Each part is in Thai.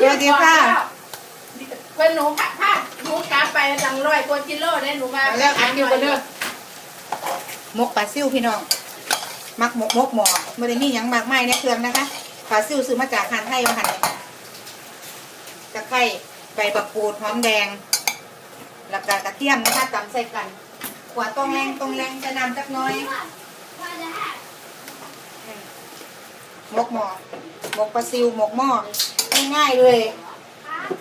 เดี๋ยวดีค่ะเป็นหนูค่ะค่ะหนูกลับไปตั้งร้อยกว่ากิโลได้หนูมาเอาแล้วอันเดียวกันเด้อมกปลาซิวพี่น้อง มักหมกมกหมอไม่ได้มีหยังมากมายในเครื่องนะคะปลาซิวซื้อมาจากหานไทยมาหั่นเนี่ยตะไคร้ใบบักกูดหอมแดงแล้วก็กระเทียมนะคะตำใส่กัน ขวาตรงแรงตรงแรงใส่น้ำจักหน้อยมกหมอมกปลาซิวมกหม้อ ง่ายๆเลย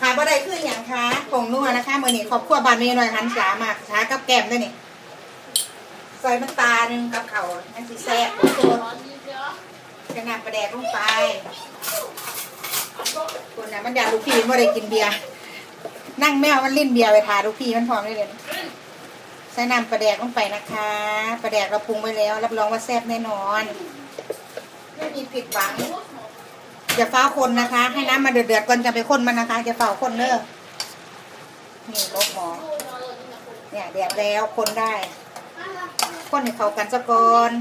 ขาบ่ได้คืออย่างคะผงนัวนะคะเมื่อนี้ขอบครัวบานเมย์หน่อยหันสามากช้ากับแก้มด้วยนี่ใส่มันตาหนึ่งกับเขาวนั่นสิแซ่บตัวกระนาประแดกลงไปคนน่ะมันอยากลูกพี่ไม่ได้กินเบียร์นั่งแมวมันลิ้นเบียร์ไปทาลูกพี่มันพร้อมได้เลยใส่น้ำประแดกลงไปนะคะประแดกเราปรุงไว้แล้ว รับรองว่าแซ่บแน่นอนไม่มีผิดหวัง อย่าเฝ้าคนนะคะ ให้น้ำมันเดือดๆก่อนจะไปคนมันนะคะอย่าเฝ้าคนเนอะนี่ลบหมอเนี่ยเดือดแล้วคนได้ คนให้เข้ากันซะก่อน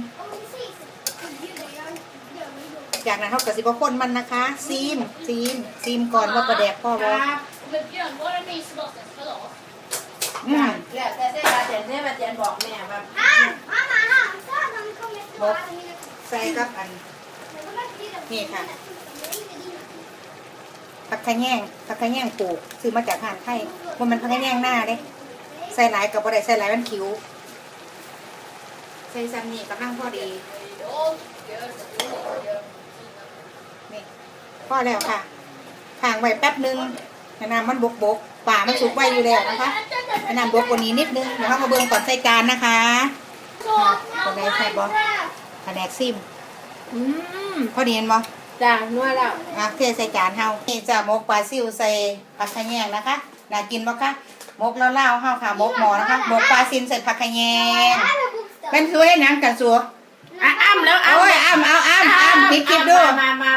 จากนั้นเขาก็สิบคนมันนะคะ ซีมซีมซีมก่อนว่าประแดกพ่อคบ่รับ Men Björn, var det ni som var för oss? อืมแล้วแต่เส้นบาเจนเส้นบาเจนบอกแม่แบบใส่กับอันนี่ค่ะ ผักขะแยงผักขะแยงปลูกซื้อมาจากหานไทยมันมันผักขะแยงหน้าเด้ใส่หลายกับบ่ได้ใส่หลายมันคิ้วใส่ซ้ำนี่กำลังพอดีนี่พอแล้วค่ะห่างไว้แป๊บนึงให้น้ำมันบกบกป่ามันสุกไว้อยู่แล้วนะคะให้น้ำบกกว่านี้นิดนึงเดี๋ยวเรามาเบิ่งก่อนใส่จานนะคะคนไหนใส่บ่แผนกซิม อืมพอดีเห็นบ่ จ้านัวแล้วอะเทใส่จานเฮานี่จะหมกปลาซิวใส่ผักขะแยงนะคะน่ากินบ่คะหมกแล้วเล่าวๆเฮาค่ะหมกหมอนะคะหมกปลาซินใส่ผักขะแยงเป็นสวยหนังกันสัวอะอ้ำแล้วอ้ำโอ้ยอ้ำเอาอ้ำอ้ำปิดคลิปดูมามา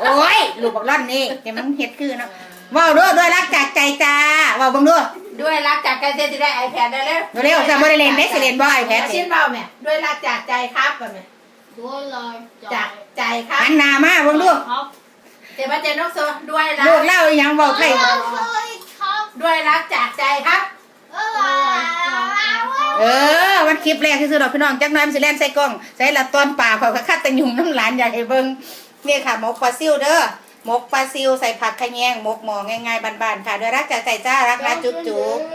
โอ้ยลูกบักร่อนนี่เดี๋ยวมันเฮ็ดคือเนาะเว้าด้วยด้วยรักจากใจจ้าเว้าเบิ่งดูด้วยรักจากใจจะได้ไอแพดได้แล้วเร็วๆจะบ่ได้เล่นได้สิเล่นบ่ไอ้แพทชิ้นเบาแม่ด้วยรักจากใจครับแบบแม่ Dollar. จากใจครับหันหน้ามาเบิ่งดูเจบาเจนนกโซด้วยรัลูกกเล่าอีหยังเว้าไทยด้วยรักจากใจครับ เออวันคลิปแรกที่สุดดอกพี่น้องจักหน่อยมันสิแล่นใส่กล้องใส่ละตอนป่าเขาก็คัดแต่ยุงน้ำหลานอยากให้เบิ่งเนี่ยค่ะหมกปลาซิวเด้อหมกปลาซิวใส่ผักขะแยงหมกหมอง่ายๆบ้านๆค่ะด้วยรักจากใจจ้ารักนะจุ๊บๆ